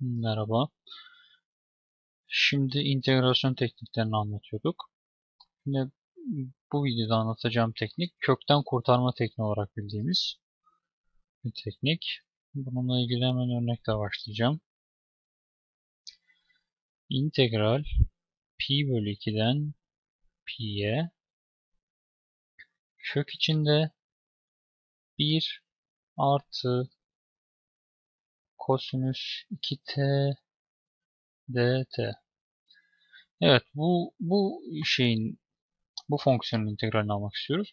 Merhaba. Şimdi integrasyon tekniklerini anlatıyorduk. Şimdi bu videoda anlatacağım teknik kökten kurtarma tekniği olarak bildiğimiz bir teknik. Bununla ilgili hemen örnekle başlayacağım. İntegral pi bölü 2'den pi'ye kök içinde 1 artı kosinüs 2t dt. Evet bu bu şeyin bu fonksiyonun integralini almak istiyoruz.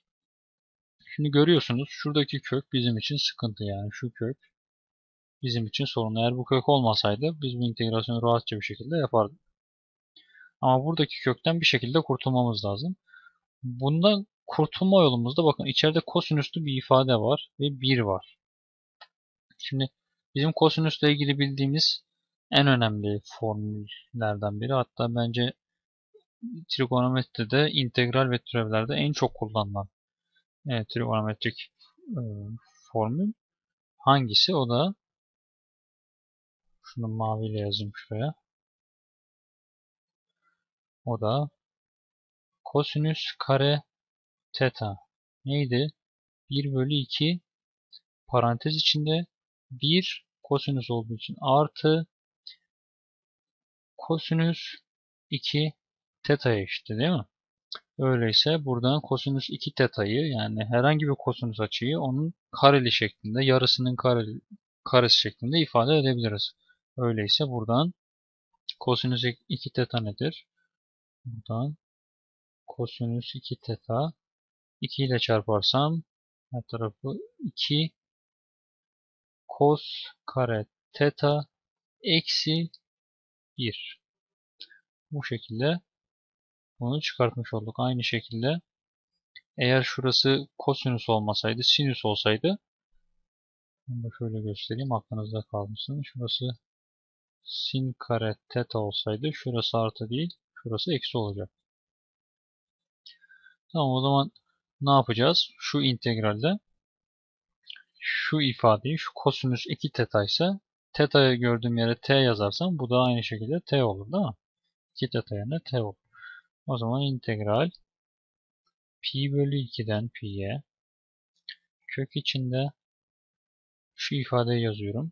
Şimdi görüyorsunuz şuradaki kök bizim için sıkıntı yani şu kök bizim için sorun. Eğer bu kök olmasaydı biz bu integrasyonu rahatça bir şekilde yapardık. Ama buradaki kökten bir şekilde kurtulmamız lazım. Bundan kurtulma yolumuzda bakın içeride kosinüslü bir ifade var ve 1 var. Şimdi Bizim kosinüsle ilgili bildiğimiz en önemli formüllerden biri. Hatta bence trigonometride integral ve türevlerde en çok kullanılan e, trigonometrik e, formül hangisi? O da şunu maviyle yazayım şuraya. O da kosinüs kare teta neydi? 1 bölü 2 parantez içinde 1 kosinüs olduğu için artı kosinüs 2 teta'ya eşitti değil mi? Öyleyse buradan kosinüs 2 teta'yı yani herhangi bir kosinüs açıyı onun kareli şeklinde yarısının kareli, karesi şeklinde ifade edebiliriz. Öyleyse buradan kosinüs 2 teta nedir? Buradan kosinüs 2 teta 2 ile çarparsam her tarafı 2 cos kare teta eksi 1. Bu şekilde bunu çıkartmış olduk. Aynı şekilde eğer şurası kosinüs olmasaydı, sinüs olsaydı bunu da şöyle göstereyim aklınızda kalmışsın. Şurası sin kare teta olsaydı şurası artı değil, şurası eksi olacak. Tamam o zaman ne yapacağız? Şu integralde şu ifadeyi şu kosinüs 2 teta ise teta'yı gördüğüm yere t yazarsam bu da aynı şekilde t olur değil mi? 2 teta yerine t olur. O zaman integral pi bölü 2'den pi'ye kök içinde şu ifadeyi yazıyorum.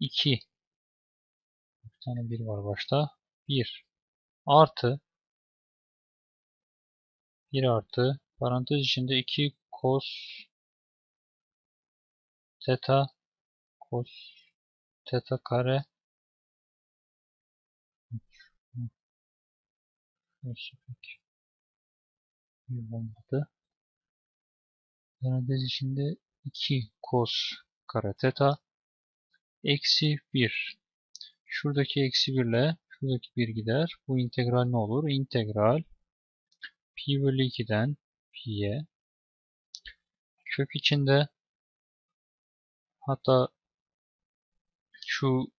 2 bir tane 1 var başta. 1 artı 1 artı parantez içinde 2 cos Teta cos teta kare Neyse pek iyi olmadı. Parantez içinde 2 cos kare teta eksi 1. Şuradaki eksi 1 ile şuradaki 1 gider. Bu integral ne olur? İntegral pi bölü 2'den pi'ye kök içinde Hatta şu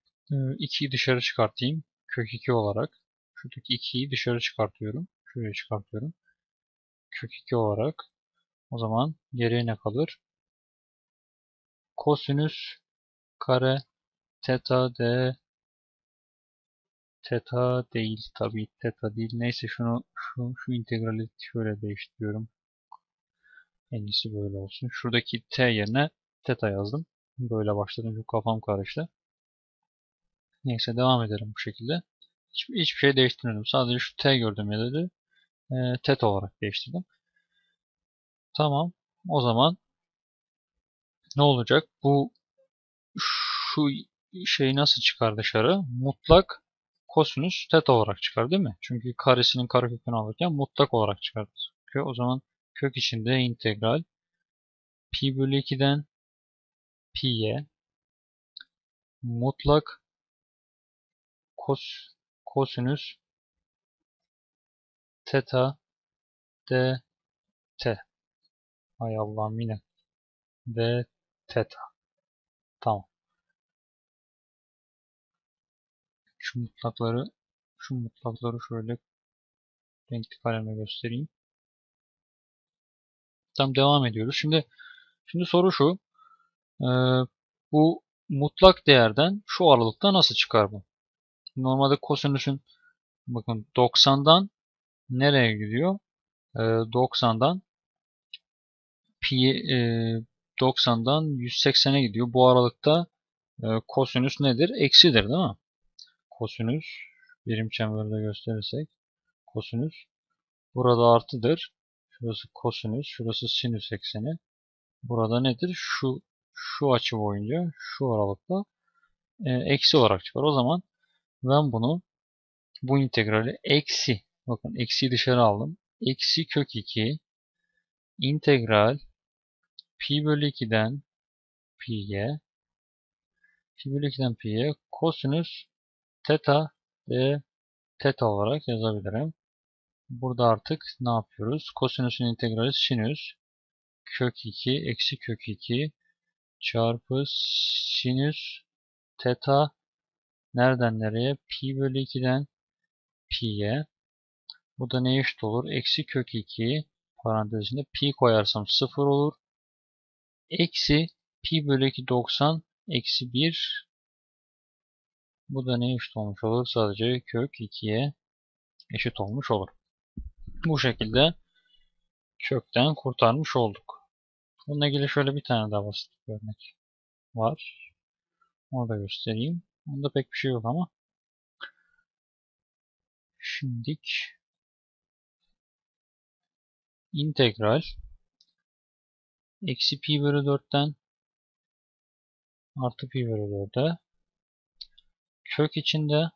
2'yi e, dışarı çıkartayım. Kök 2 olarak. Şuradaki 2'yi dışarı çıkartıyorum. Şuraya çıkartıyorum. Kök 2 olarak. O zaman geriye ne kalır? Kosinüs kare teta d teta değil tabi teta değil. Neyse şunu şu, şu integrali şöyle değiştiriyorum. En iyisi böyle olsun. Şuradaki t yerine teta yazdım. Böyle başladım çünkü kafam karıştı. Neyse devam edelim bu şekilde. Hiç, hiçbir şey değiştirmedim. Sadece şu T gördüm ya dedi. E, TET olarak değiştirdim. Tamam. O zaman ne olacak? Bu şu şeyi nasıl çıkar dışarı? Mutlak kosinüs teta olarak çıkar değil mi? Çünkü karesinin karekökünü alırken mutlak olarak çıkar. O zaman kök içinde integral pi bölü 2'den pi'ye mutlak kos, kosinüs teta d t Hay Allah'ım yine d teta tamam şu mutlakları şu mutlakları şöyle renkli kalemle göstereyim. Tam devam ediyoruz. Şimdi şimdi soru şu. Ee, bu mutlak değerden şu aralıkta nasıl çıkar bu? Normalde kosinüsün bakın 90'dan nereye gidiyor? Ee, 90'dan pi e, 90'dan 180'e gidiyor. Bu aralıkta e, kosinüs nedir? Eksidir değil mi? Kosinüs birim çemberde gösterirsek kosinüs burada artıdır. Şurası kosinüs, şurası sinüs ekseni. Burada nedir? Şu şu açı boyunca şu aralıkta e, eksi olarak çıkar. O zaman ben bunu bu integrali eksi bakın eksi dışarı aldım. Eksi kök 2 integral pi bölü 2'den pi'ye pi bölü 2'den pi'ye kosinüs teta d teta olarak yazabilirim. Burada artık ne yapıyoruz? Kosinüsün integrali sinüs kök 2 eksi kök 2 çarpı sinüs teta nereden nereye? Pi bölü 2'den pi'ye. Bu da ne eşit olur? Eksi kök 2 parantezinde pi koyarsam 0 olur. Eksi pi bölü 2 90 eksi 1 bu da ne eşit olmuş olur? Sadece kök 2'ye eşit olmuş olur. Bu şekilde kökten kurtarmış olduk. Bununla ilgili şöyle bir tane daha basit bir örnek var. Onu da göstereyim. Onda pek bir şey yok ama. Şimdik integral eksi pi bölü 4'ten artı pi bölü 4'e kök içinde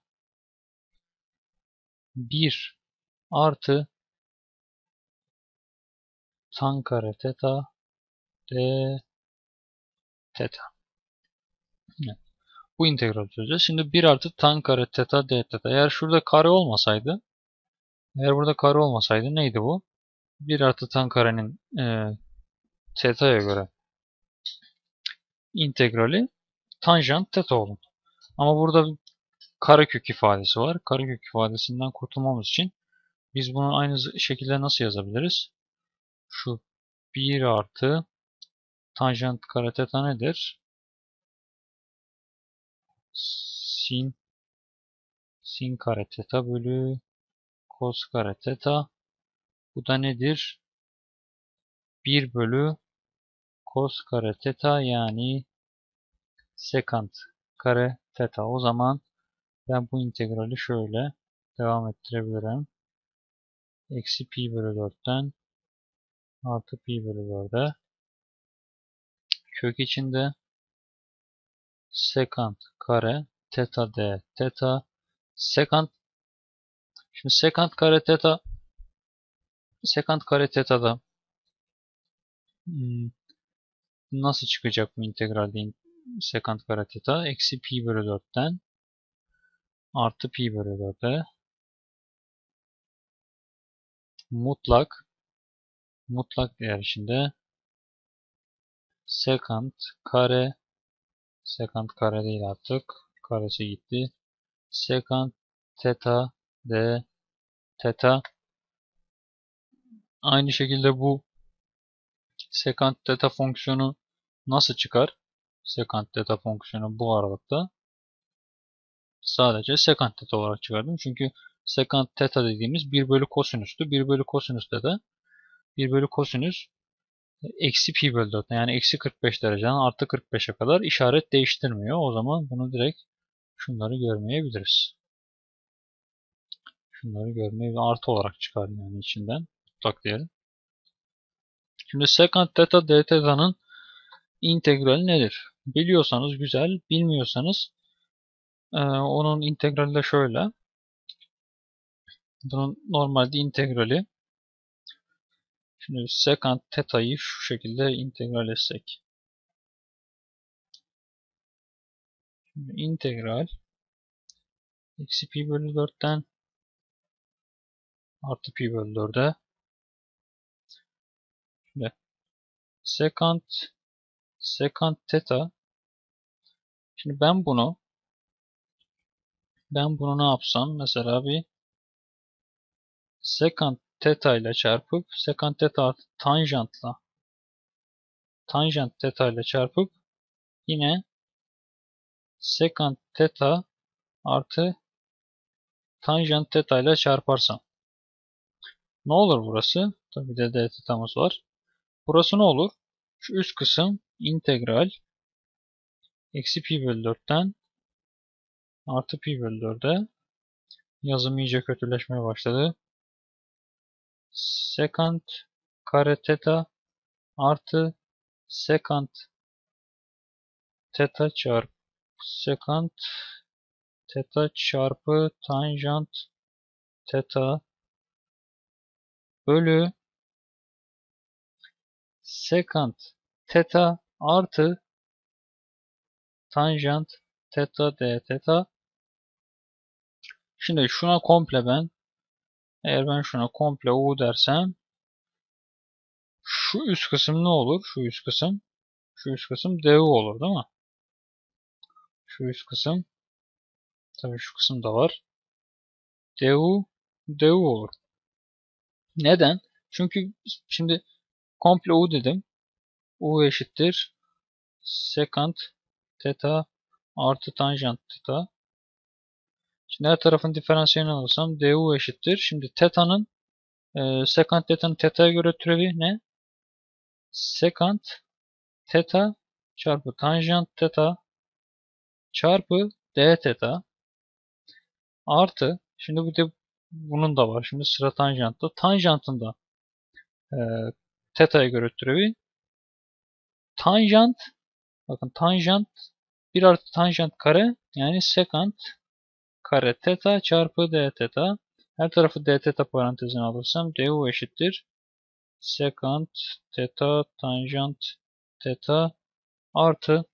1 artı tan kare teta teta. Bu integral çözeceğiz. Şimdi 1 artı tan kare teta d teta. Eğer şurada kare olmasaydı eğer burada kare olmasaydı neydi bu? 1 artı tan karenin e, teta'ya göre integrali tanjant teta olur. Ama burada karekök ifadesi var. Karekök ifadesinden kurtulmamız için biz bunu aynı şekilde nasıl yazabiliriz? Şu 1 artı tanjant kare teta nedir? Sin sin kare teta bölü cos kare teta. Bu da nedir? 1 bölü cos kare teta yani sekant kare teta. O zaman ben bu integrali şöyle devam ettirebilirim. Eksi pi bölü 4'ten artı pi bölü 4'e kök içinde sekant kare teta d teta. Sekant şimdi sekant kare teta sekant kare teta'da hmm, nasıl çıkacak bu integralde sekant kare teta? Eksi pi bölü 4'ten artı pi bölü 4'e mutlak mutlak değer içinde sekant kare sekant kare değil artık karesi gitti sekant teta d teta aynı şekilde bu sekant teta fonksiyonu nasıl çıkar? Sekant teta fonksiyonu bu aralıkta sadece sekant teta olarak çıkardım. Çünkü sekant teta dediğimiz 1 bölü kosinüstü. 1 bölü kosinüste de 1 bölü kosinüs eksi pi bölü 4 yani eksi 45 dereceden artı 45'e kadar işaret değiştirmiyor. O zaman bunu direkt şunları görmeyebiliriz. Şunları görmeyi artı olarak çıkardım yani içinden. Mutlak değeri. Şimdi sekant teta d teta'nın integrali nedir? Biliyorsanız güzel, bilmiyorsanız e, onun integrali de şöyle. Bunun normalde integrali Şimdi sekant teta'yı şu şekilde integral etsek. Şimdi integral eksi pi bölü 4'ten artı pi bölü 4'e Şimdi sekant sekant teta. Şimdi ben bunu ben bunu ne yapsam? Mesela bir sekant theta ile çarpıp sekant theta artı tanjantla tanjant theta ile çarpıp yine sekant teta artı tanjant teta ile çarparsam. Ne olur burası? Tabii de d tetamız var. Burası ne olur? Şu üst kısım integral eksi pi bölü 4'ten artı pi bölü 4'e yazım iyice kötüleşmeye başladı. Sekant kare teta artı sekant teta çarpı sekant teta çarpı tanjant teta bölü sekant teta artı tanjant teta d teta. Şimdi şuna komple ben eğer ben şuna komple u dersem şu üst kısım ne olur? Şu üst kısım şu üst kısım du olur değil mi? Şu üst kısım tabii şu kısım da var. du du olur. Neden? Çünkü şimdi komple u dedim. u eşittir sekant teta artı tanjant teta. Şimdi her tarafın diferansiyelini alırsam du eşittir. Şimdi teta'nın e, sekant teta'nın teta'ya göre türevi ne? Sekant teta çarpı tanjant teta çarpı d teta artı şimdi bu de bunun da var. Şimdi sıra tanjantta. Tanjantın da e, teta'ya göre türevi tanjant bakın tanjant 1 artı tanjant kare yani sekant kare teta çarpı d teta. Her tarafı d teta parantezine alırsam du eşittir. Sekant teta tanjant teta artı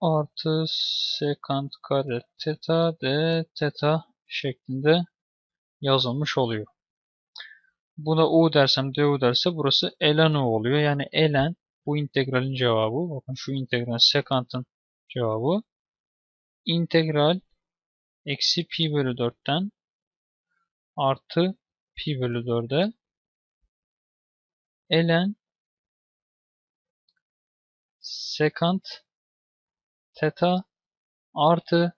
artı sekant kare teta d teta şeklinde yazılmış oluyor. Buna u dersem du derse burası ln u oluyor. Yani ln bu integralin cevabı. Bakın şu integral sekantın cevabı. İntegral eksi pi bölü 4'ten artı pi bölü 4'e ln sekant teta artı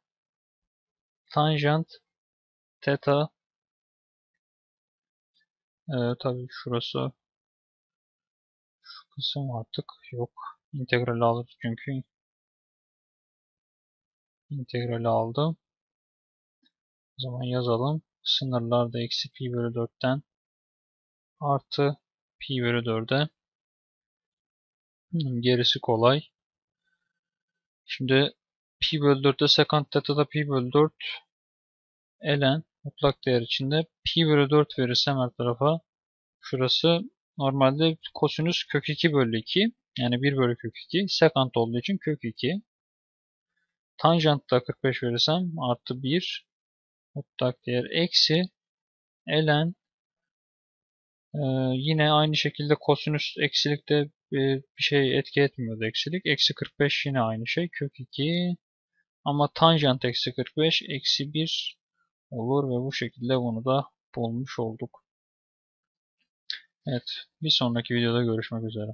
tanjant teta ee, tabii şurası şu kısım artık yok. İntegral alır çünkü integrali aldım. O zaman yazalım. Sınırlarda eksi pi bölü 4'ten artı pi bölü 4'e hmm, gerisi kolay. Şimdi pi bölü 4'te sekant teta'da pi bölü 4 ln mutlak değer içinde pi bölü 4 verirsem her tarafa şurası normalde kosinüs kök 2 bölü 2 yani 1 bölü kök 2 sekant olduğu için kök 2 tanjantta 45 verirsem artı 1 mutlak değer eksi ln ee, yine aynı şekilde kosinüs eksilikte e, bir şey etki etmiyordu eksilik. Eksi 45 yine aynı şey. Kök 2 ama tanjant eksi 45 eksi 1 olur ve bu şekilde bunu da bulmuş olduk. Evet bir sonraki videoda görüşmek üzere.